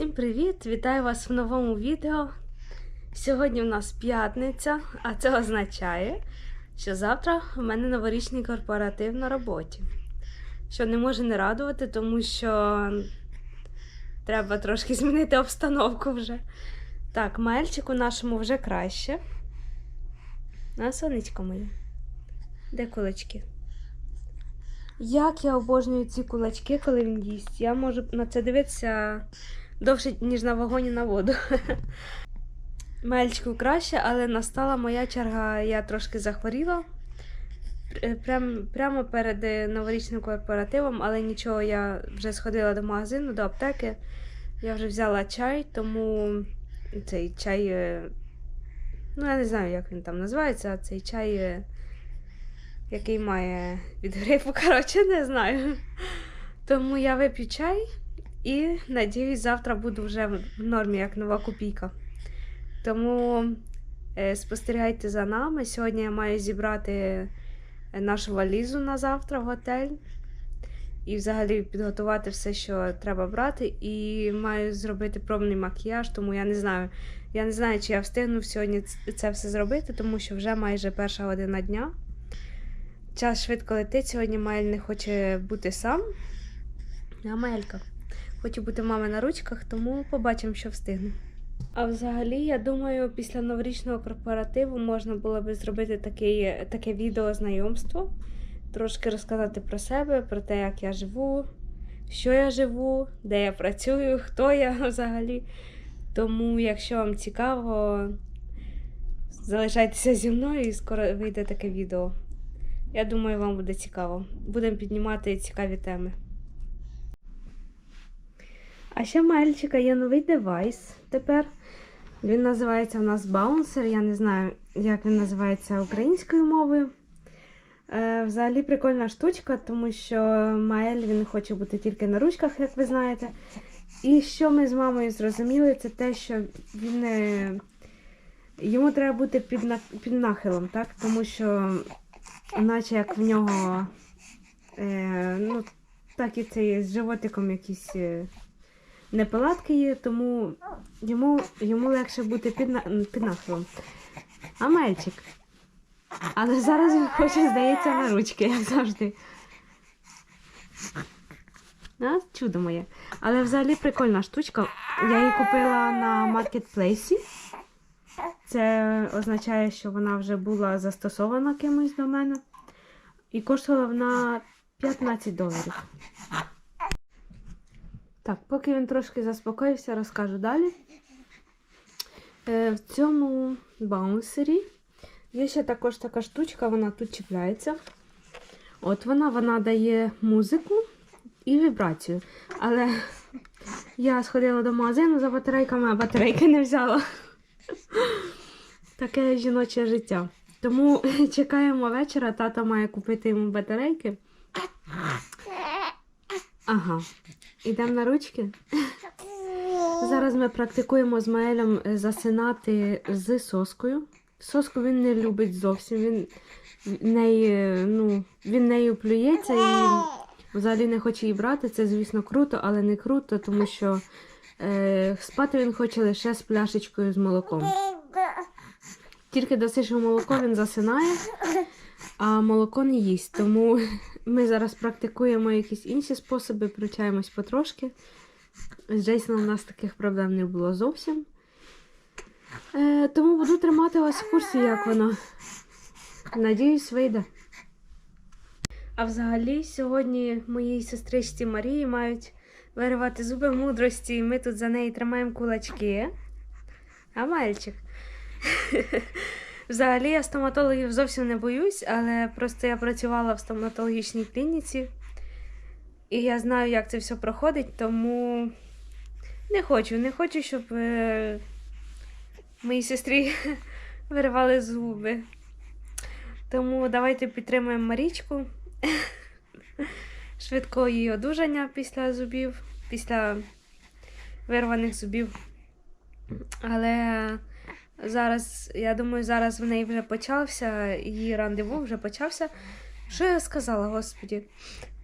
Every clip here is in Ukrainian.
Всім привіт! Вітаю вас в новому відео. Сьогодні в нас п'ятниця, а це означає, що завтра у мене новорічний корпоратив на роботі. Що не може не радувати, тому що треба трошки змінити обстановку вже. Так, мальчику нашому вже краще. А сонечко моє. Де кулачки? Як я обожнюю ці кулачки, коли він їсть. Я можу на це дивитися довше, ніж на вагоні на воду. Мельчику краще, але настала моя черга, я трошки захворіла. Прям, прямо перед е, новорічним корпоративом, але нічого, я вже сходила до магазину, до аптеки. Я вже взяла чай, тому цей чай. е, Ну, я не знаю, як він там називається, а цей чай, е, який має від грипу, коротше, не знаю. Тому я вип'ю чай і надіюсь, завтра буду вже в нормі, як нова копійка. Тому е, спостерігайте за нами. Сьогодні я маю зібрати е, нашу валізу на завтра в готель. І взагалі підготувати все, що треба брати. І маю зробити пробний макіяж, тому я не знаю. Я не знаю, чи я встигну сьогодні це все зробити, тому що вже майже перша година дня. Час швидко летить. Сьогодні Маель не хоче бути сам. А Маелька хоче бути мами на ручках, тому побачимо, що встигну. А взагалі, я думаю, після новорічного корпоративу можна було би зробити такий, таке відео знайомство, трошки розказати про себе, про те, як я живу, що я живу, де я працюю, хто я взагалі. Тому, якщо вам цікаво, залишайтеся зі мною і скоро вийде таке відео. Я думаю, вам буде цікаво. Будемо піднімати цікаві теми. А ще в мальчика є новий девайс тепер. Він називається у нас Bouncer. Я не знаю, як він називається українською мовою. Е, взагалі прикольна штучка, тому що Маель він хоче бути тільки на ручках, як ви знаєте. І що ми з мамою зрозуміли, це те, що він е, йому треба бути під, на, під нахилом, так? Тому що, наче як в нього, е, ну, так і це є з животиком якісь е, неполадки є, тому йому, йому легше бути під, під нахилом. А мальчик. Але зараз він хоче, здається, на ручки, як завжди. А, чудо моє. Але взагалі прикольна штучка. Я її купила на маркетплейсі. Це означає, що вона вже була застосована кимось до мене. І коштувала вона 15 доларів. Так, поки він трошки заспокоївся, розкажу далі. Е, в цьому баунсері є ще також така штучка, вона тут чіпляється. От вона, вона дає музику і вібрацію. Але я сходила до магазину за батарейками, а батарейки не взяла. Таке жіноче життя. Тому чекаємо вечора, тато має купити йому батарейки. Ага. Ідемо на ручки. Зараз ми практикуємо з Маелем е, засинати з соскою. Соску він не любить зовсім. Він неї, ну, він нею плюється і взагалі не хоче її брати. Це, звісно, круто, але не круто, тому що е, спати він хоче лише з пляшечкою з молоком. Тільки досиш молоко, він засинає, а молоко не їсть. Тому ми зараз практикуємо якісь інші способи, привчаємось потрошки. З Джейсоном у нас таких проблем не було зовсім. Е, тому буду тримати вас в курсі, як воно. Надіюсь, вийде. А взагалі, сьогодні моїй сестричці Марії мають виривати зуби мудрості, і ми тут за неї тримаємо кулачки. А мальчик. Взагалі я стоматологів зовсім не боюсь, але просто я працювала в стоматологічній клініці. І я знаю, як це все проходить, тому не хочу, не хочу, щоб е, моїй сестрі виривали зуби. Тому давайте підтримаємо Марічку. Швидкого її одужання після зубів, після вирваних зубів. Але зараз, я думаю, зараз в неї вже почався, її рандеву вже почався. Що я сказала, господі?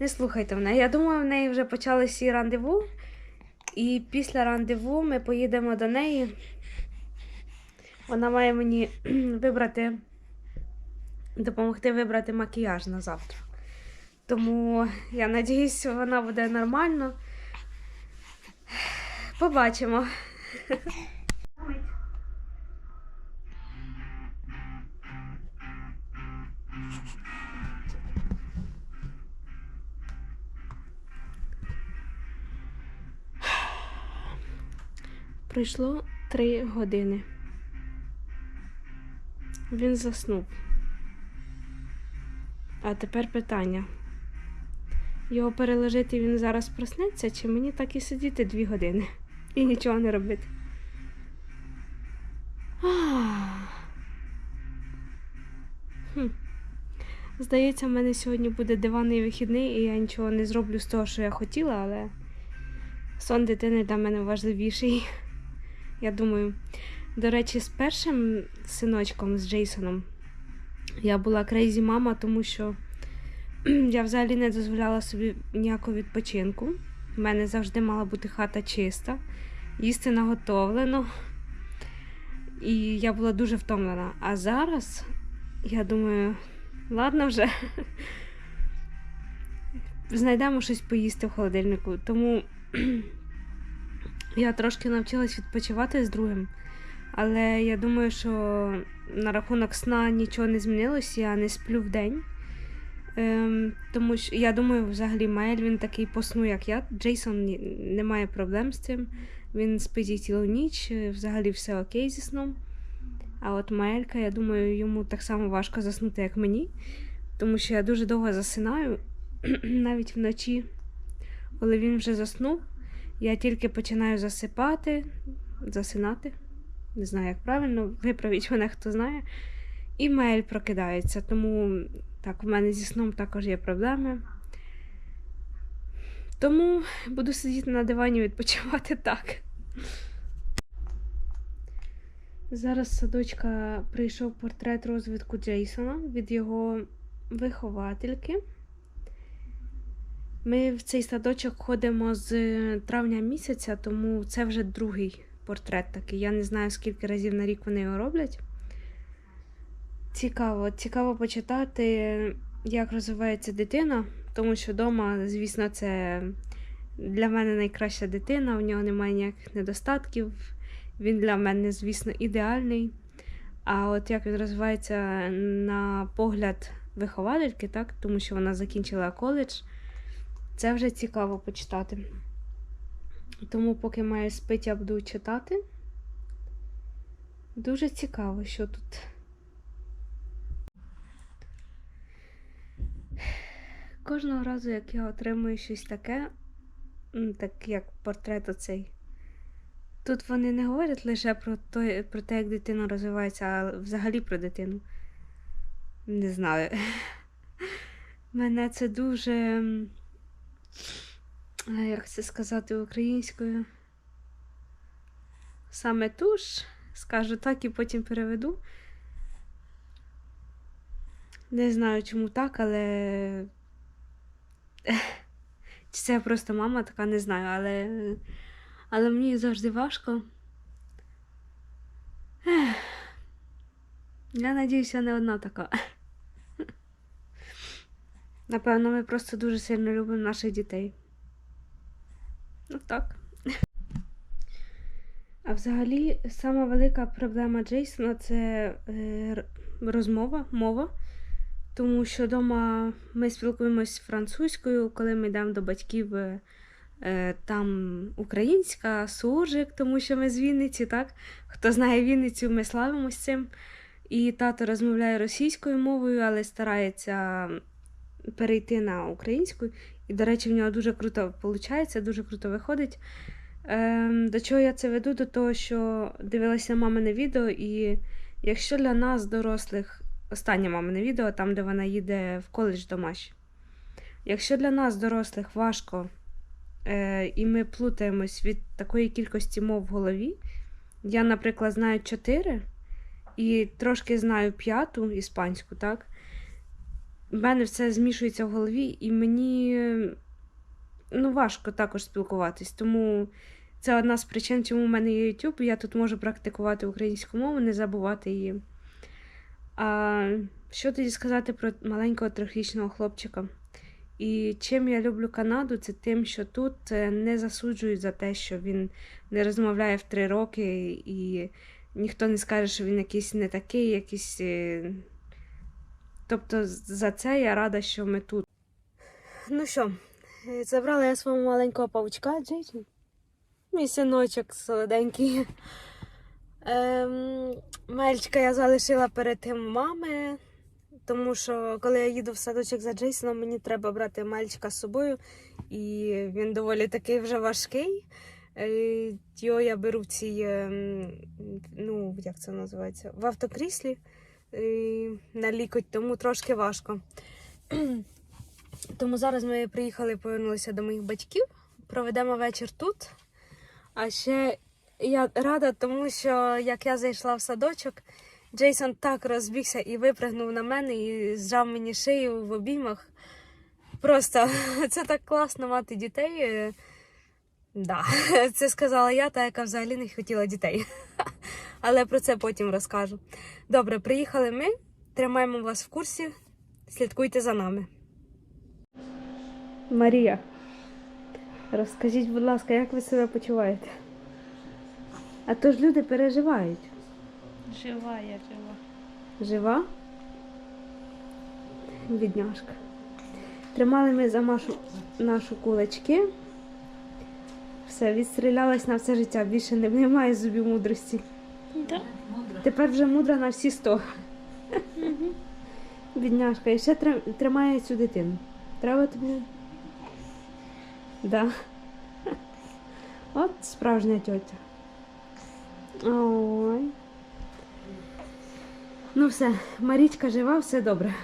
Не слухайте мене. Я думаю, в неї вже почалися рандеву. І після рандеву ми поїдемо до неї. Вона має мені вибрати, допомогти вибрати макіяж на завтра. Тому я надіюсь, вона буде нормально. Побачимо. Пройшло три години. Він заснув. А тепер питання. Його переложити він зараз проснеться, чи мені так і сидіти дві години і нічого не робити? Хм. Здається, в мене сьогодні буде диванний вихідний, і я нічого не зроблю з того, що я хотіла, але сон дитини для мене важливіший. Я думаю. До речі, з першим синочком, з Джейсоном, я була крейзі мама, тому що я взагалі не дозволяла собі ніякого відпочинку. У мене завжди мала бути хата чиста, їсти наготовлено. І я була дуже втомлена. А зараз я думаю, ладно вже. Знайдемо щось поїсти в холодильнику. Тому я трошки навчилась відпочивати з другим. Але я думаю, що на рахунок сна нічого не змінилось, я не сплю в день. Ем, тому що я думаю, взагалі Маель він такий по сну, як я. Джейсон не має проблем з цим. Він спить цілу ніч, е, взагалі все окей зі сном. А от Маелька, я думаю, йому так само важко заснути, як мені, тому що я дуже довго засинаю, навіть вночі, коли він вже заснув, я тільки починаю засипати, засинати. Не знаю, як правильно, виправіть мене, хто знає. І Маель прокидається, тому так, в мене зі сном також є проблеми. Тому буду сидіти на дивані відпочивати так. Зараз садочка прийшов портрет розвитку Джейсона від його виховательки. Ми в цей садочок ходимо з травня місяця, тому це вже другий портрет такий. Я не знаю, скільки разів на рік вони його роблять. Цікаво, цікаво почитати, як розвивається дитина, тому що вдома, звісно, це для мене найкраща дитина, у нього немає ніяких недостатків. Він для мене, звісно, ідеальний. А от як він розвивається на погляд виховательки, так, тому що вона закінчила коледж, це вже цікаво почитати. Тому, поки маю спить, я буду читати. Дуже цікаво, що тут. Кожного разу, як я отримую щось таке, так як портрет оцей. Тут вони не говорять лише про те, про те, як дитина розвивається, а взагалі про дитину. Не знаю. Мене це дуже. Як це сказати українською? Саме туш, скажу так і потім переведу. Не знаю, чому так, але. Чи це просто мама така, не знаю, але. Але мені завжди важко. Я надіюся, не одна така. Напевно, ми просто дуже сильно любимо наших дітей. Ну так. А взагалі, сама велика проблема Джейсона це е, розмова, мова. Тому що вдома ми спілкуємось французькою, коли ми йдемо до батьків, е, е, там українська, суржик, тому що ми з Вінниці, так? Хто знає Вінницю, ми славимось цим. І тато розмовляє російською мовою, але старається перейти на українську. І, до речі, в нього дуже круто виходить, дуже круто виходить. Ем, до чого я це веду? До того, що дивилася мамине відео, і якщо для нас, дорослих, останнє мамине відео, там, де вона їде в коледж до Маші. Якщо для нас, дорослих, важко, е, і ми плутаємось від такої кількості мов в голові, я, наприклад, знаю чотири і трошки знаю п'яту іспанську, так? В мене все змішується в голові, і мені ну, важко також спілкуватись. Тому Це одна з причин, чому в мене є YouTube. Я тут можу практикувати українську мову, не забувати її. А що тоді сказати про маленького трьохрічного хлопчика? І чим я люблю Канаду, це тим, що тут е, не засуджують за те, що він не розмовляє в три роки, і ніхто не скаже, що він якийсь не такий, якийсь. Тобто за це я рада, що ми тут. Ну що, е, забрала я свого маленького павучка Джейсон. Мій синочок солоденький. Ем, Мельчика я залишила перед тим мами, тому що коли я їду в садочок за Джейсоном, мені треба брати мальчика з собою, і він доволі такий вже важкий. Е, Його я беру в цій, ем, ну, як це називається, в автокріслі на лікоть, тому трошки важко. Тому зараз ми приїхали, повернулися до моїх батьків, проведемо вечір тут. А ще я рада, тому що як я зайшла в садочок, Джейсон так розбігся і випригнув на мене і зжав мені шию в обіймах. Просто це так класно мати дітей. Е, Да, це сказала я, та яка взагалі не хотіла дітей. Але про це потім розкажу. Добре, приїхали ми, тримаємо вас в курсі, слідкуйте за нами. Марія, розкажіть, будь ласка, як ви себе почуваєте? А то ж люди переживають. Жива я жива. Жива? Бідняшка. Тримали ми за Машу нашу кулачки. Все, відстрілялась на все життя. Більше немає зубів мудрості. Да. Тепер вже мудра на всі сто. Бідняшка, і ще тримає цю дитину. Треба тобі. Да. От справжня тьотя. Ой. Ну все, Марічка жива, все добре.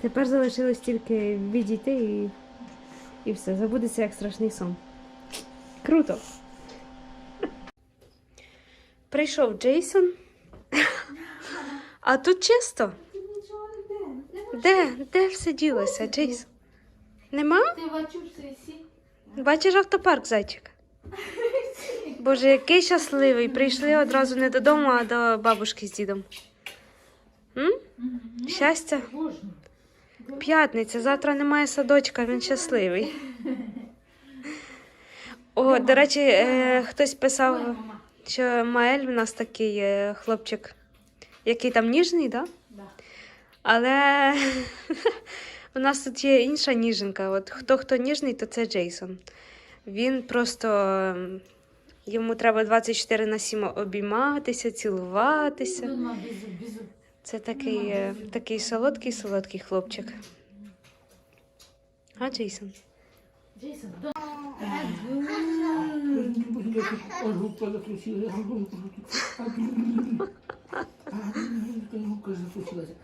Тепер залишилось тільки відійти і, і все. Забудеться як страшний сон. Круто. Прийшов Джейсон. А тут чисто. Де? Де все ділося, Джейсон? Нема? Ти бачиш? Бачиш автопарк, зайчик? Боже, який щасливий. Прийшли одразу не додому, а до бабушки з дідом. М? Щастя? П'ятниця, завтра немає садочка, він щасливий. О, до речі, е, хтось писав, що Маель в нас такий е, хлопчик, який там ніжний, так? Да. Але у нас тут є інша ніженка. От хто хто ніжний, то це Джейсон. Він просто ем, йому треба 24 на 7 обійматися, цілуватися. Безу. Це такий, е, такий солодкий, солодкий хлопчик. А Джейсон? Джейсон, до. Рука закрутила, рука закрутилася. Закрутилася.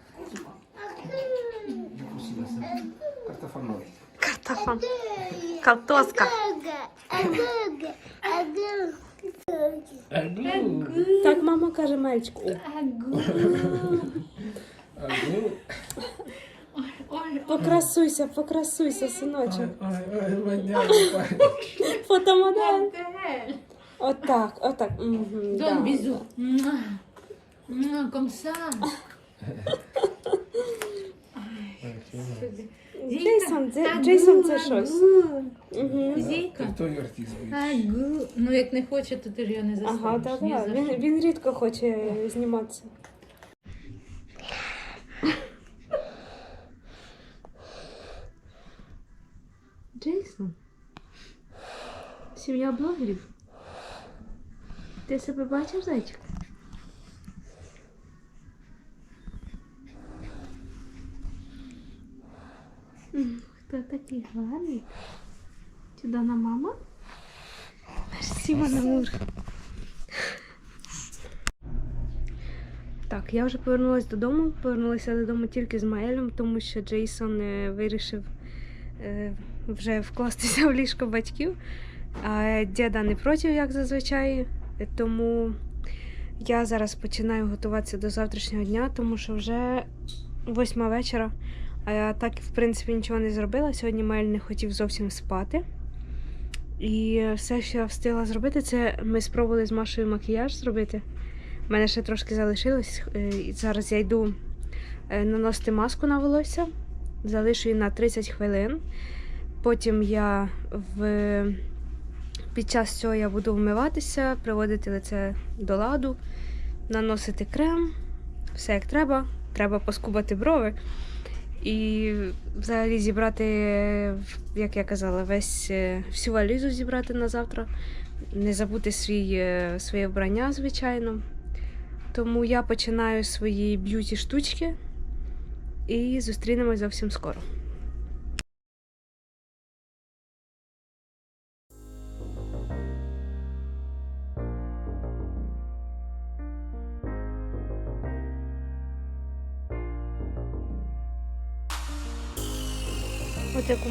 Картофановий. Картофан. Картоска. Агу. Так мама каже мальчику. Агу. Агу. Покрасуйся, покрасуйся, синочок. Фотомодель. Модель. Отак, отак. Угу, Дон безу. Муа. Муа, Комса. Джейсон, це, Джейсон це щось. Зійка. Той артист буде. Агу. Ну як не хоче, то ти ж його не заставиш. Ага, так, Ні так. за Він, що. він рідко хоче зніматися. Джейсон. Сім'я блогерів. Ти себе бачиш, зайчик? Хто такий гарний? Чудана мама? Мерсі, Манамур. Так, я вже повернулася додому. Повернулася додому тільки з Маелем, тому що Джейсон е, вирішив е, вже вкластися в ліжко батьків. А діда не проти, як зазвичай. Тому я зараз починаю готуватися до завтрашнього дня, тому що вже восьма вечора. А я так, в принципі, нічого не зробила. Сьогодні Маель не хотів зовсім спати. І все, що я встигла зробити, це ми спробували з Машою макіяж зробити. У мене ще трошки залишилось. е, І зараз я йду е, наносити маску на волосся, залишу її на 30 хвилин. Потім я в... під час цього я буду вмиватися, приводити лице до ладу, наносити крем, все як треба. Треба поскубати брови. І взагалі зібрати, як я казала, весь е, всю валізу зібрати на завтра. Не забути свій, е, своє вбрання, звичайно. Тому я починаю свої б'юті штучки і зустрінемось зовсім скоро.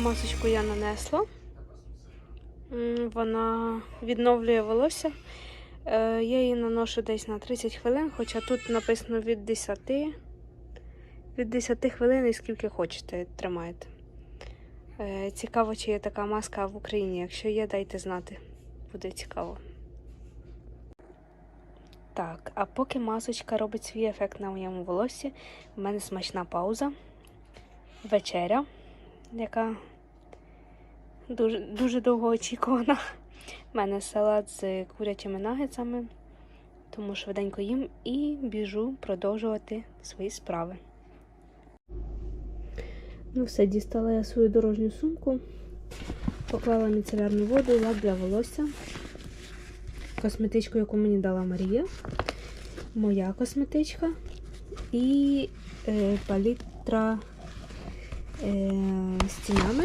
Масочку я нанесла. Вона відновлює волосся. Е, Я її наношу десь на 30 хвилин, хоча тут написано від 10. Від 10 хвилин і скільки хочете, тримаєте. Е, Цікаво, чи є така маска в Україні. Якщо є, дайте знати. Буде цікаво. Так, а поки масочка робить свій ефект на моєму волоссі, в мене смачна пауза. Вечеря, яка дуже, дуже довго очікувана. У мене салат з курячими нагетсами, тому швиденько їм і біжу продовжувати свої справи. Ну все, дістала я свою дорожню сумку, поклала міцелярну воду, лак для волосся, косметичку, яку мені дала Марія, моя косметичка і е, палітра е, з тінями.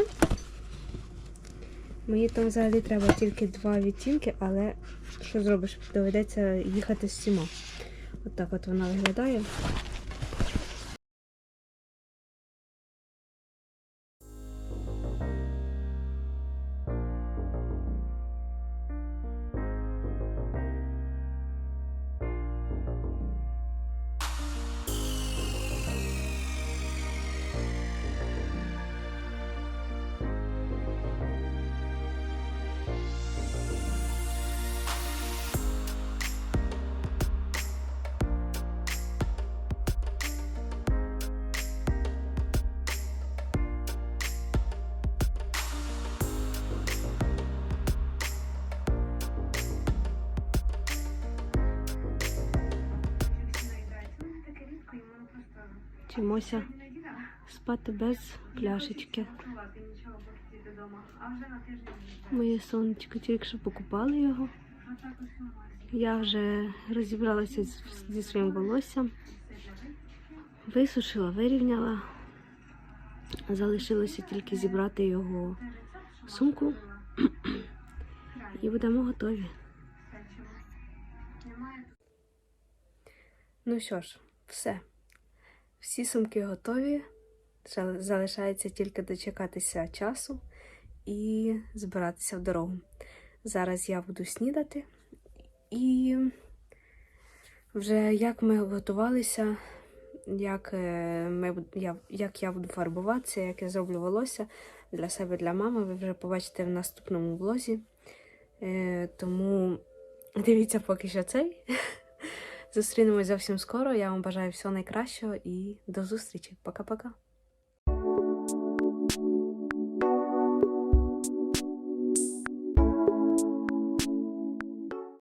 Мені там взагалі треба тільки два відтінки, але що зробиш? Доведеться їхати з всіма. От от вона виглядає. Вчимося спати без пляшечки. Моє сонечко тільки що покупали його. Я вже розібралася зі своїм волоссям, висушила, вирівняла. Залишилося тільки зібрати його сумку і будемо готові. Ну що ж, все. Всі сумки готові. Залишається тільки дочекатися часу і збиратися в дорогу. Зараз я буду снідати. І вже як ми готувалися, як, е, ми, я, як я буду фарбуватися, як я зроблю волосся для себе, для мами, ви вже побачите в наступному влозі. Е, тому дивіться поки що цей. Зустрінемось зовсім скоро. Я вам бажаю всього найкращого і до зустрічі. Пока-пока.